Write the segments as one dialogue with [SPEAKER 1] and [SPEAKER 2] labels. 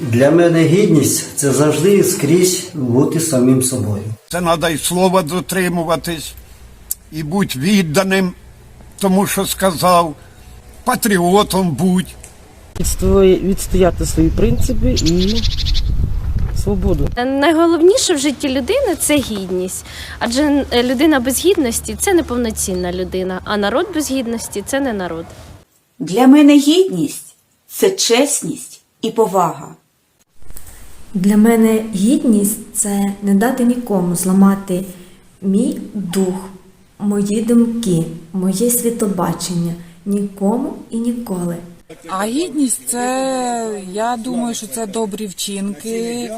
[SPEAKER 1] Для мене гідність це завжди скрізь бути самим собою.
[SPEAKER 2] Це треба і слова дотримуватись, і бути відданим тому, що сказав, патріотом будь.
[SPEAKER 3] відстоя- відстояти свої принципи і свободу.
[SPEAKER 4] Найголовніше в житті людини це гідність, адже е, людина без гідності це неповноцінна людина, а народ без гідності це не народ.
[SPEAKER 5] Для мене гідність це чесність і повага.
[SPEAKER 6] Для мене гідність це не дати нікому зламати мій дух, мої думки, моє світобачення нікому і ніколи.
[SPEAKER 7] А гідність це, я думаю, що це добрі вчинки,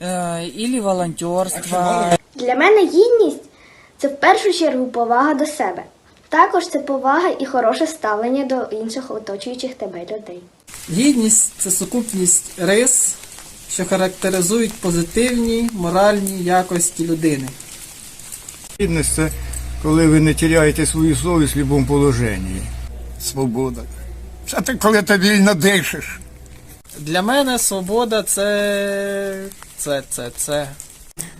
[SPEAKER 7] е, ілі волонтерство.
[SPEAKER 8] Для мене гідність це в першу чергу повага до себе. Також це повага і хороше ставлення до інших оточуючих тебе людей.
[SPEAKER 9] Гідність це сукупність рис, що характеризують позитивні моральні якості людини.
[SPEAKER 2] Гідність це коли ви не теряєте свою совість в будь-якому положенні. Свобода. Це ти, коли ти вільно дишиш.
[SPEAKER 9] Для мене свобода це. це, це, це.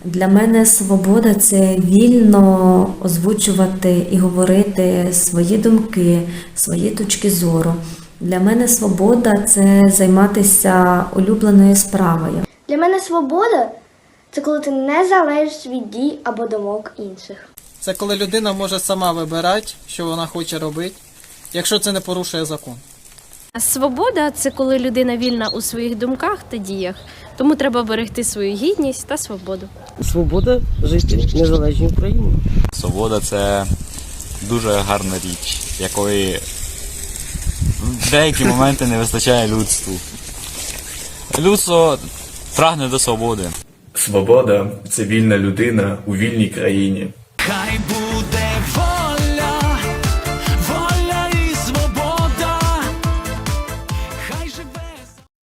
[SPEAKER 6] Для мене свобода це вільно озвучувати і говорити свої думки, свої точки зору. Для мене свобода це займатися улюбленою справою.
[SPEAKER 8] Для мене свобода це коли ти не залежиш від дій або думок інших.
[SPEAKER 9] Це коли людина може сама вибирати, що вона хоче робити, якщо це не порушує закон.
[SPEAKER 4] Свобода це коли людина вільна у своїх думках та діях, тому треба берегти свою гідність та свободу.
[SPEAKER 3] Свобода жити в незалежній Україні.
[SPEAKER 10] Свобода це дуже гарна річ, якої в деякі моменти не вистачає людству. Людство прагне до свободи.
[SPEAKER 11] Свобода це вільна людина у вільній країні.
[SPEAKER 12] Хай буде